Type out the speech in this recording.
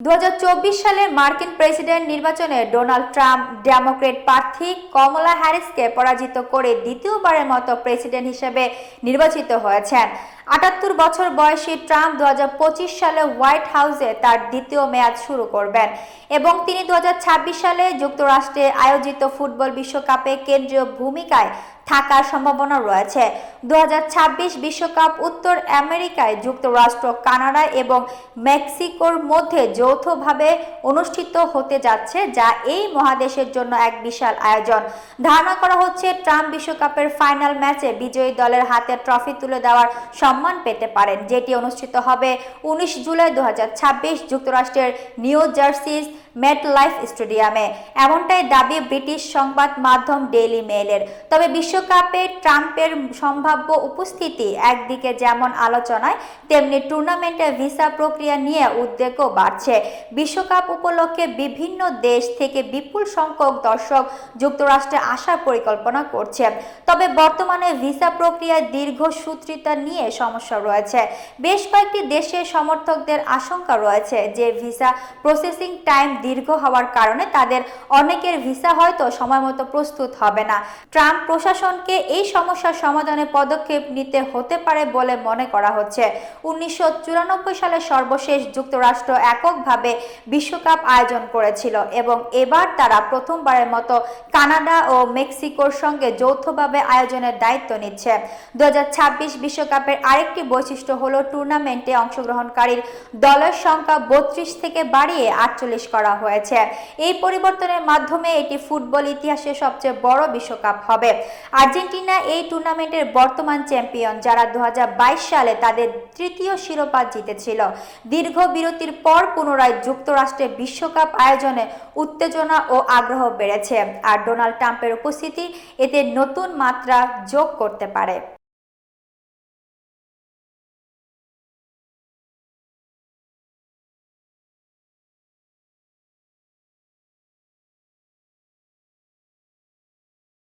দু সালের মার্কিন প্রেসিডেন্ট নির্বাচনে ডোনাল্ড ট্রাম্প ডেমোক্রেট প্রার্থী কমলা হ্যারিসকে পরাজিত করে দ্বিতীয়বারের মতো প্রেসিডেন্ট হিসেবে নির্বাচিত হয়েছেন। আটাত্তর বছর বয়সী ট্রাম্প দু হাজার পঁচিশ সালে হোয়াইট হাউসে তার দ্বিতীয় মেয়াদ শুরু করবেন এবং তিনি দু হাজার ছাব্বিশ সালে যুক্তরাষ্ট্রে আয়োজিত ফুটবল বিশ্বকাপে কেন্দ্রীয় ভূমিকায় থাকার সম্ভাবনা রয়েছে। দু বিশ্বকাপ উত্তর আমেরিকায় যুক্তরাষ্ট্র, কানাডা এবং মেক্সিকোর মধ্যে যৌথভাবে অনুষ্ঠিত হতে যাচ্ছে, যা এই মহাদেশের জন্য এক বিশাল আয়োজন। ধারণা করা হচ্ছে, ট্রাম্প বিশ্বকাপের ফাইনাল ম্যাচে বিজয়ী দলের হাতে ট্রফি তুলে দেওয়ার সম্মান পেতে পারেন, যেটি অনুষ্ঠিত হবে উনিশ জুলাই দু হাজার ছাব্বিশ যুক্তরাষ্ট্রের নিউ জার্সিস মেট লাইফ স্টেডিয়ামে। এমনটাই দাবি ব্রিটিশ সংবাদ মাধ্যম ডেইলি মেইলের। তবে বিশ্বকাপে ট্রাম্পের সম্ভাব্য উপস্থিতি একদিকে যেমন আলোচনায়, তেমনি টুর্নামেন্টে ভিসা প্রক্রিয়া নিয়ে উদ্বেগও বাড়ছে। বিশ্বকাপ উপলক্ষে বিভিন্ন দেশ থেকে বিপুল সংখ্যক দর্শক যুক্তরাষ্ট্রে আসার পরিকল্পনা করছে। তবে বর্তমানে ভিসা প্রক্রিয়ায় দীর্ঘসূত্রিতা নিয়ে সমস্যা রয়েছে। বেশ কয়েকটি দেশের সমর্থকদের আশঙ্কা রয়েছে যে ভিসা প্রসেসিং টাইম দীর্ঘ হওয়ার কারণে তাদের অনেকের ভিসা হয়তো সময় মতো প্রস্তুত হবে না। ট্রাম্প প্রশাসনকে এই সমস্যার সমাধানে পদক্ষেপ নিতে হতে পারে বলে মনে করা হচ্ছে। উনিশশো সালে সর্বশেষ যুক্তরাষ্ট্র এককভাবে বিশ্বকাপ আয়োজন করেছিল এবং এবার তারা প্রথমবারের মতো কানাডা ও মেক্সিকোর সঙ্গে যৌথভাবে আয়োজনের দায়িত্ব নিচ্ছে। দু বিশ্বকাপের আরেকটি বৈশিষ্ট্য হলো টুর্নামেন্টে অংশগ্রহণকারীর দলের সংখ্যা বত্রিশ থেকে বাড়িয়ে আটচল্লিশ করা হয়েছে। এই পরিবর্তনের মাধ্যমে এটি ফুটবল ইতিহাসে সবচেয়ে বড় বিশ্বকাপ হবে। আর্জেন্টিনা এই টুর্নামেন্টের বর্তমান চ্যাম্পিয়ন, যারা দু হাজার বাইশ সালে তাদের তৃতীয় শিরোপা জিতেছিল। দীর্ঘ বিরতির পর পুনরায় যুক্তরাষ্ট্রে বিশ্বকাপ আয়োজনে উত্তেজনা ও আগ্রহ বেড়েছে। আর ডোনাল্ড ট্রাম্পের উপস্থিতি এতে নতুন মাত্রা যোগ করতে পারে।